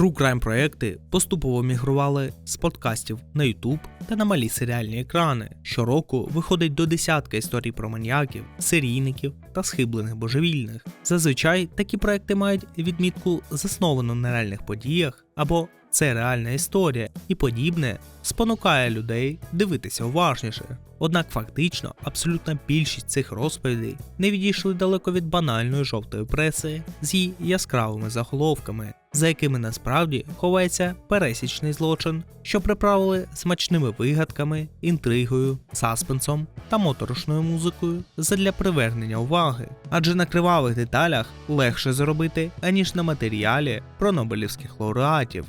True Crime проекти поступово мігрували з подкастів на YouTube та на малі серіальні екрани. Щороку виходить до десятка історій про маніяків, серійників та схиблених божевільних. Зазвичай такі проекти мають відмітку засновану на реальних подіях або це реальна історія, і подібне спонукає людей дивитися уважніше. Однак фактично абсолютна більшість цих розповідей не відійшли далеко від банальної жовтої преси з її яскравими заголовками, за якими насправді ховається пересічний злочин, що приправили смачними вигадками, інтригою, саспенсом та моторошною музикою задля привернення уваги. Адже на кривавих деталях легше заробити, аніж на матеріалі про нобелівських лауреатів.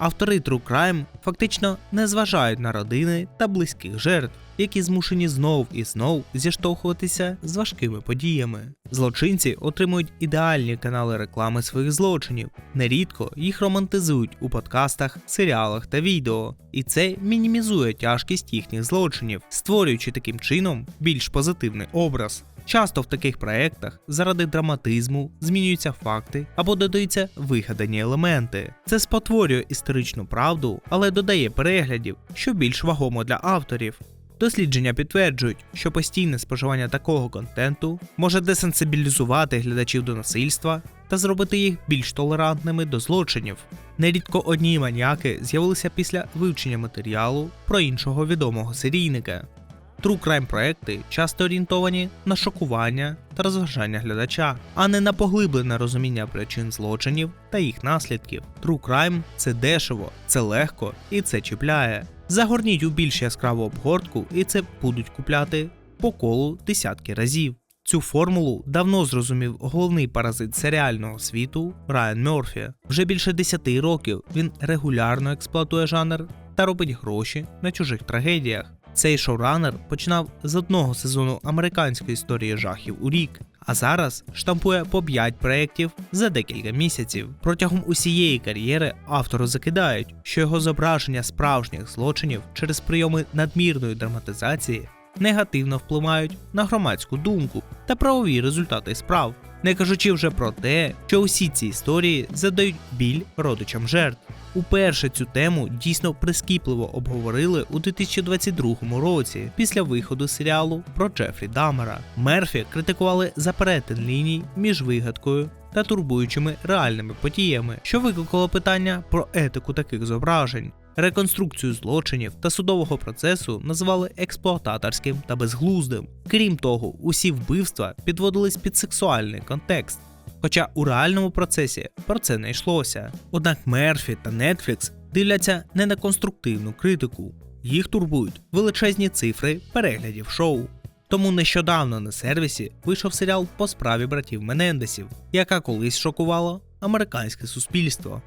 Автори True Crime фактично не зважають на родини та близьких жертв, які змушені знов і знов зіштовхуватися з важкими подіями. Злочинці отримують ідеальні канали реклами своїх злочинів. Нерідко їх романтизують у подкастах, серіалах та відео, і це мінімізує тяжкість їхніх злочинів, створюючи таким чином більш позитивний образ. Часто в таких проєктах заради драматизму змінюються факти або додаються вигадані елементи. Це спотворює історичну правду, але додає переглядів, що більш вагомо для авторів. Дослідження підтверджують, що постійне споживання такого контенту може десенсибілізувати глядачів до насильства та зробити їх більш толерантними до злочинів. Нерідко одні маніяки з'явилися після вивчення матеріалу про іншого відомого серійника. True Crime проекти часто орієнтовані на шокування та розважання глядача, а не на поглиблене розуміння причин злочинів та їх наслідків. True Crime – це дешево, це легко і це чіпляє. Загорніть у більш яскраву обгортку, і це будуть купляти по колу десятки разів. Цю формулу давно зрозумів головний паразит серіального світу Райан Мерфі. Вже більше 10 років він регулярно експлуатує жанр та робить гроші на чужих трагедіях. Цей шоуранер починав з одного сезону американської історії жахів у рік, а зараз штампує по 5 проєктів за декілька місяців. Протягом усієї кар'єри автору закидають, що його зображення справжніх злочинів через прийоми надмірної драматизації негативно впливають на громадську думку та правові результати справ, не кажучи вже про те, що усі ці історії задають біль родичам жертв. Уперше цю тему дійсно прискіпливо обговорили у 2022 році після виходу серіалу про Джефрі Дамера. Мерфі критикували за перетин ліній між вигадкою та турбуючими реальними подіями, що викликало питання про етику таких зображень. Реконструкцію злочинів та судового процесу називали експлуататорським та безглуздим. Крім того, усі вбивства підводились під сексуальний контекст. Хоча у реальному процесі про це не йшлося. Однак Мерфі та Netflix дивляться не на конструктивну критику, їх турбують величезні цифри переглядів шоу. Тому нещодавно на сервісі вийшов серіал по справі братів Менендесів, яка колись шокувала американське суспільство.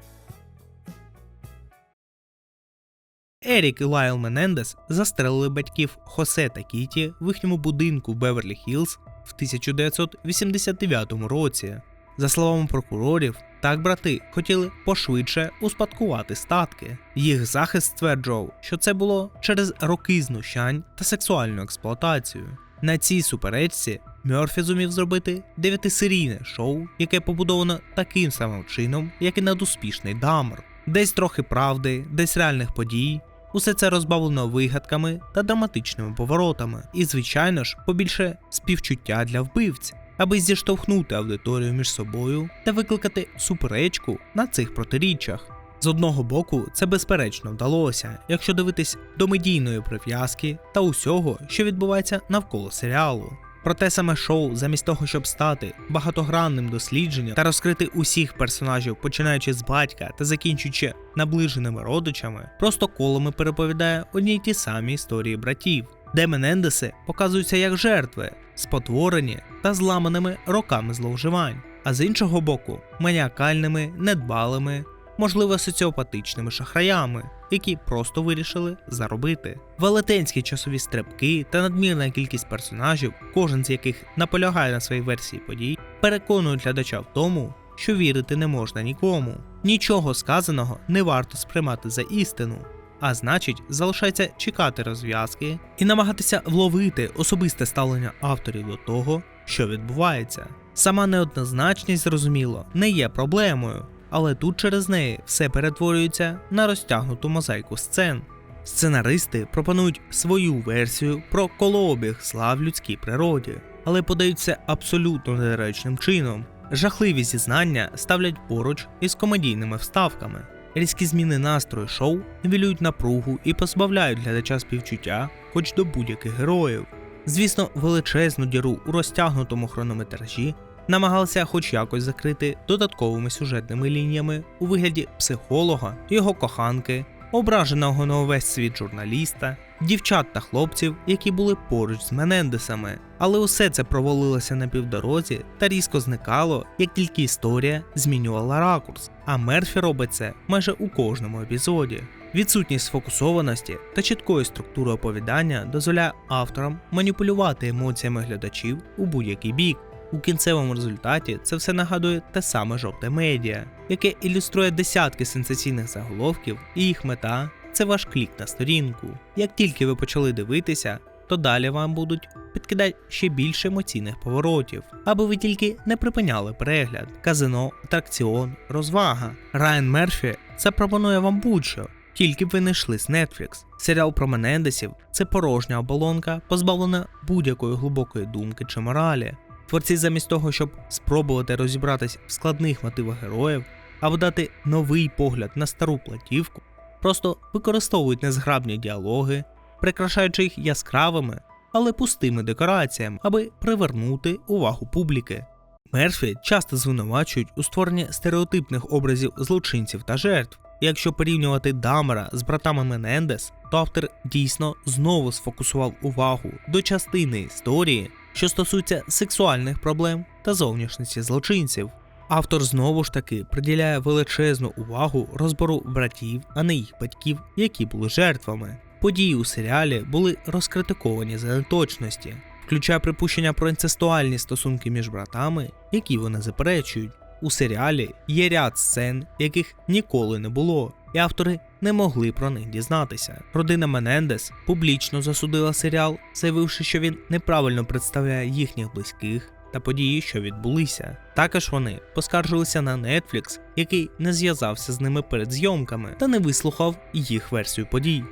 Ерік і Лайл Менендес застрелили батьків Хосе та Кіті в їхньому будинку в Беверлі Хіллз в 1989 році. За словами прокурорів, так брати хотіли пошвидше успадкувати статки. Їх захист стверджував, що це було через роки знущань та сексуальну експлуатацію. На цій суперечці Мьорфі зумів зробити дев'ятисерійне шоу, яке побудовано таким самим чином, як і надуспішний Дамер. Десь трохи правди, десь реальних подій. Усе це розбавлено вигадками та драматичними поворотами, і, звичайно ж, побільше співчуття для вбивця, аби зіштовхнути аудиторію між собою та викликати суперечку на цих протиріччях. З одного боку, це безперечно вдалося, якщо дивитись до медійної прив'язки та усього, що відбувається навколо серіалу. Проте саме шоу, замість того, щоб стати багатогранним дослідженням та розкрити усіх персонажів, починаючи з батька та закінчуючи наближеними родичами, просто колами переповідає одні й ті самі історії братів, де Менендеси показуються як жертви, спотворені та зламаними роками зловживань, а з іншого боку, маніакальними, недбалими, можливо, соціопатичними шахраями, які просто вирішили заробити. Велетенські часові стрибки та надмірна кількість персонажів, кожен з яких наполягає на своїй версії подій, переконують глядача в тому, що вірити не можна нікому. Нічого сказаного не варто сприймати за істину. А значить, залишається чекати розв'язки і намагатися вловити особисте ставлення авторів до того, що відбувається. Сама неоднозначність, зрозуміло, не є проблемою, але тут через неї все перетворюється на розтягнуту мозаїку сцен. Сценаристи пропонують свою версію про колообіг зла в людській природі, але подаються абсолютно недоречним чином. Жахливі зізнання ставлять поруч із комедійними вставками. Різкі зміни настрою шоу нівелюють напругу і позбавляють глядача співчуття хоч до будь-яких героїв. Звісно, величезну діру у розтягнутому хронометражі намагалися хоч якось закрити додатковими сюжетними лініями у вигляді психолога, його коханки, ображеного на увесь світ журналіста, дівчат та хлопців, які були поруч з Менендесами. Але усе це провалилося на півдорозі та різко зникало, як тільки історія змінювала ракурс. А Мерфі робить це майже у кожному епізоді. Відсутність сфокусованості та чіткої структури оповідання дозволяє авторам маніпулювати емоціями глядачів у будь-який бік. У кінцевому результаті це все нагадує те саме жовте медіа, яке ілюструє десятки сенсаційних заголовків, і їх мета це ваш клік на сторінку. Як тільки ви почали дивитися, то далі вам будуть підкидати ще більше емоційних поворотів, аби ви тільки не припиняли перегляд, казино, атракціон, розвага. Райан Мерфі запропонує вам будь-що. Тільки б ви не йшли з Netflix. Серіал про Менендесів це порожня оболонка, позбавлена будь-якої глибокої думки чи моралі. Творці замість того, щоб спробувати розібратись в складних мотивах героїв або дати новий погляд на стару платівку, просто використовують незграбні діалоги, прикрашаючи їх яскравими, але пустими декораціями, аби привернути увагу публіки. Мерфі часто звинувачують у створенні стереотипних образів злочинців та жертв. Якщо порівнювати Дамера з братами Менендес, то автор дійсно знову сфокусував увагу до частини історії, що стосується сексуальних проблем та зовнішності злочинців. Автор знову ж таки приділяє величезну увагу розбору братів, а не їх батьків, які були жертвами. Події у серіалі були розкритиковані за неточності, включає припущення про інцестуальні стосунки між братами, які вони заперечують. У серіалі є ряд сцен, яких ніколи не було, і автори не могли про них дізнатися. Родина Менендес публічно засудила серіал, заявивши, що він неправильно представляє їхніх близьких та події, що відбулися. Також вони поскаржилися на Netflix, який не зв'язався з ними перед зйомками та не вислухав їх версію подій.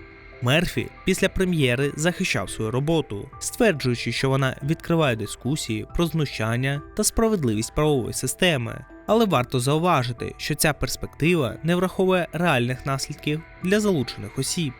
Мерфі після прем'єри захищав свою роботу, стверджуючи, що вона відкриває дискусії про знущання та справедливість правової системи. Але варто зауважити, що ця перспектива не враховує реальних наслідків для залучених осіб.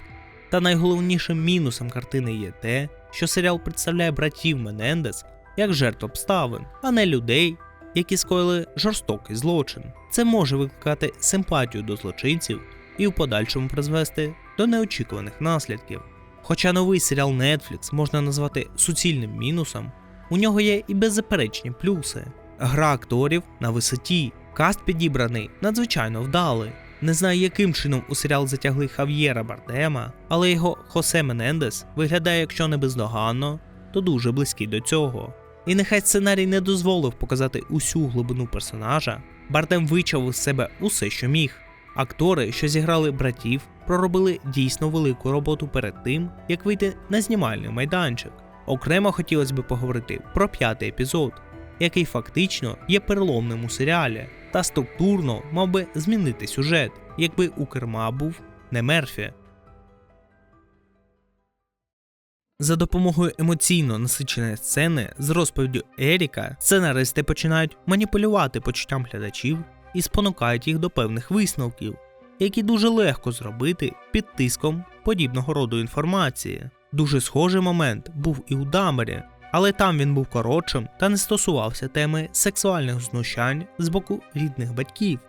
Та найголовнішим мінусом картини є те, що серіал представляє братів Менендес як жертв обставин, а не людей, які скоїли жорстокий злочин. Це може викликати симпатію до злочинців і у подальшому призвести до неочікуваних наслідків. Хоча новий серіал Netflix можна назвати суцільним мінусом, у нього є і беззаперечні плюси. Гра акторів на висоті, каст підібраний надзвичайно вдалий. Не знаю, яким чином у серіал затягли Хав'єра Бардема, але його Хосе Менендес виглядає, якщо не бездоганно, то дуже близький до цього. І нехай сценарій не дозволив показати усю глибину персонажа, Бардем вичавив з себе усе, що міг. Актори, що зіграли братів, проробили дійсно велику роботу перед тим, як вийти на знімальний майданчик. Окремо хотілося б поговорити про п'ятий епізод, який фактично є переломним у серіалі, та структурно мав би змінити сюжет, якби у керма був не Мерфі. За допомогою емоційно насиченої сцени з розповіддю Еріка, сценаристи починають маніпулювати почуттям глядачів і спонукають їх до певних висновків, які дуже легко зробити під тиском подібного роду інформації. Дуже схожий момент був і у Дамері, але там він був коротшим та не стосувався теми сексуальних знущань з боку рідних батьків.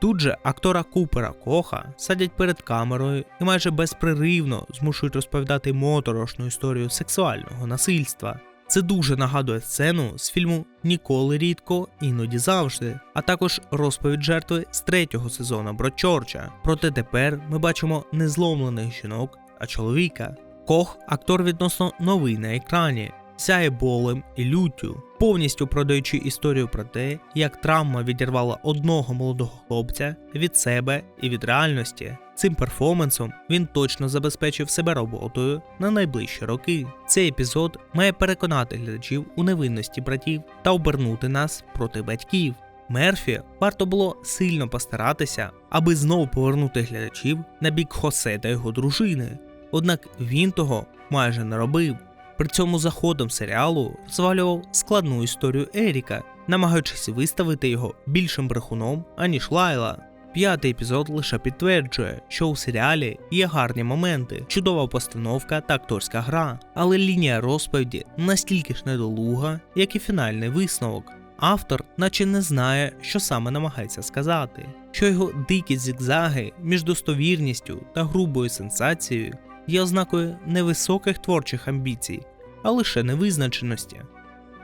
Тут же актора Купера Коха садять перед камерою і майже безпреривно змушують розповідати моторошну історію сексуального насильства. Це дуже нагадує сцену з фільму Ніколи рідко, іноді завжди, а також розповідь жертви з третього сезону Бродчорча. Проте тепер ми бачимо не зломлених жінок, а чоловіка. Кох актор відносно новий на екрані, сяє болем і люттю, повністю продаючи історію про те, як травма відірвала одного молодого хлопця від себе і від реальності. Цим перформансом він точно забезпечив себе роботою на найближчі роки. Цей епізод має переконати глядачів у невинності братів та обернути нас проти батьків. Мерфі варто було сильно постаратися, аби знову повернути глядачів на бік Хосе та його дружини. Однак він того майже не робив. При цьому заходом серіалу розвалював складну історію Еріка, намагаючись виставити його більшим брехуном, аніж Лайла. П'ятий епізод лише підтверджує, що у серіалі є гарні моменти, чудова постановка та акторська гра, але лінія розповіді настільки ж недолуга, як і фінальний висновок. Автор, наче не знає, що саме намагається сказати, що його дикі зігзаги між достовірністю та грубою сенсацією є ознакою невисоких творчих амбіцій, а лише невизначеності.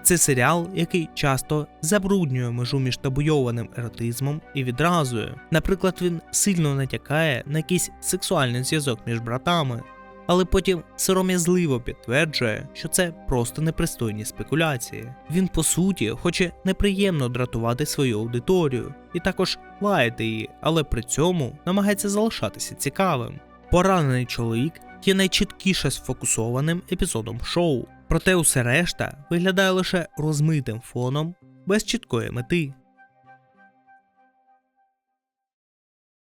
Це серіал, який часто забруднює межу між табуйованим еротизмом і відразою. Наприклад, він сильно натякає на якийсь сексуальний зв'язок між братами, але потім сором'язливо підтверджує, що це просто непристойні спекуляції. Він по суті хоче неприємно дратувати свою аудиторію і також лаяти її, але при цьому намагається залишатися цікавим. Поранений чоловік є найчіткіше сфокусованим епізодом шоу, проте усе решта виглядає лише розмитим фоном без чіткої мети.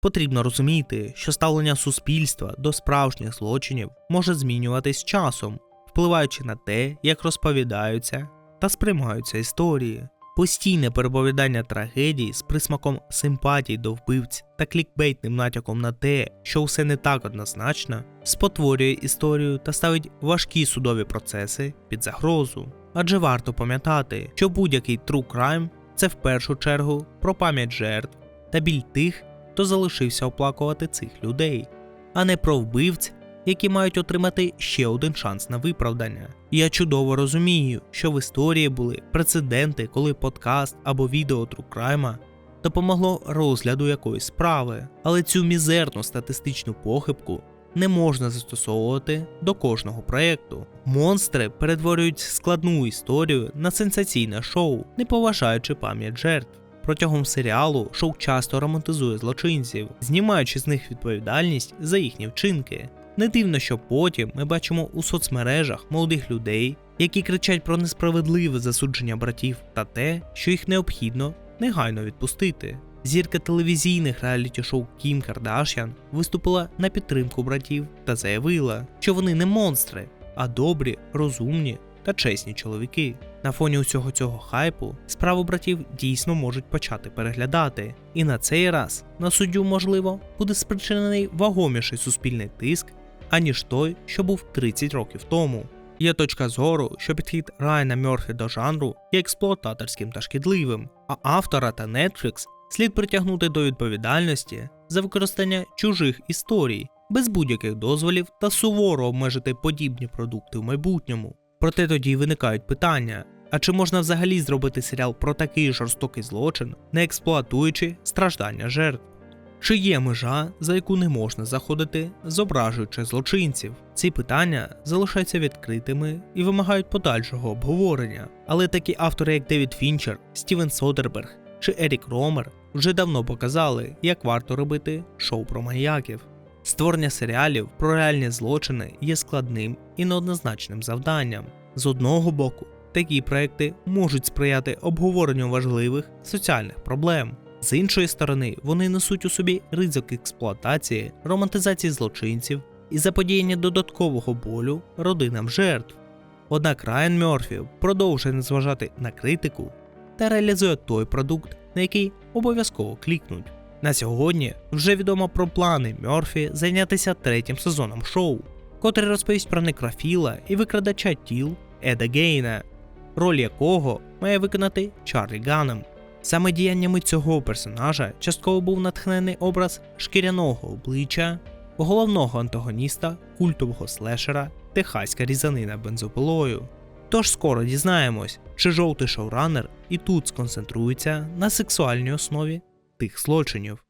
Потрібно розуміти, що ставлення суспільства до справжніх злочинів може змінюватись часом, впливаючи на те, як розповідаються та сприймаються історії. Постійне переповідання трагедій з присмаком симпатій до вбивць та клікбейтним натяком на те, що все не так однозначно, спотворює історію та ставить важкі судові процеси під загрозу. Адже варто пам'ятати, що будь-який true crime – це в першу чергу про пам'ять жертв та біль тих, хто залишився оплакувати цих людей, а не про вбивць, які мають отримати ще один шанс на виправдання. Я чудово розумію, що в історії були прецеденти, коли подкаст або відео Crime допомогло розгляду якоїсь справи, але цю мізерну статистичну похибку не можна застосовувати до кожного проєкту. Монстри перетворюють складну історію на сенсаційне шоу, не поважаючи пам'ять жертв. Протягом серіалу шоу часто романтизує злочинців, знімаючи з них відповідальність за їхні вчинки. Не дивно, що потім ми бачимо у соцмережах молодих людей, які кричать про несправедливе засудження братів та те, що їх необхідно негайно відпустити. Зірка телевізійних реаліті-шоу Кім Кардашян виступила на підтримку братів та заявила, що вони не монстри, а добрі, розумні та чесні чоловіки. На фоні усього цього хайпу справу братів дійсно можуть почати переглядати, і на цей раз на суддю, можливо, буде спричинений вагоміший суспільний тиск, аніж той, що був 30 років тому. Є точка зору, що підхід Райана Мьорфі до жанру є експлуататорським та шкідливим, а автора та Netflix слід притягнути до відповідальності за використання чужих історій без будь-яких дозволів та суворо обмежити подібні продукти в майбутньому. Проте тоді виникають питання: а чи можна взагалі зробити серіал про такий жорстокий злочин, не експлуатуючи страждання жертв? Чи є межа, за яку не можна заходити, зображуючи злочинців? Ці питання залишаються відкритими і вимагають подальшого обговорення. Але такі автори, як Девід Фінчер, Стівен Содерберг чи Ерік Ромер, вже давно показали, як варто робити шоу про маніяків. Створення серіалів про реальні злочини є складним і неоднозначним завданням. З одного боку, такі проекти можуть сприяти обговоренню важливих соціальних проблем. З іншої сторони, вони несуть у собі ризик експлуатації, романтизації злочинців і заподіяння додаткового болю родинам жертв. Однак Райан Мьорфі продовжує не зважати на критику та реалізує той продукт, на який обов'язково клікнуть. На сьогодні вже відомо про плани Мьорфі зайнятися третім сезоном шоу, котрий розповість про некрофіла і викрадача тіл Еда Гейна, роль якого має виконати Чарлі Ганнем. Саме діяннями цього персонажа частково був натхнений образ шкіряного обличчя головного антагоніста культового слешера Техаська різанина бензопилою. Тож скоро дізнаємось, чи жовтий шоуранер і тут сконцентрується на сексуальній основі тих злочинів.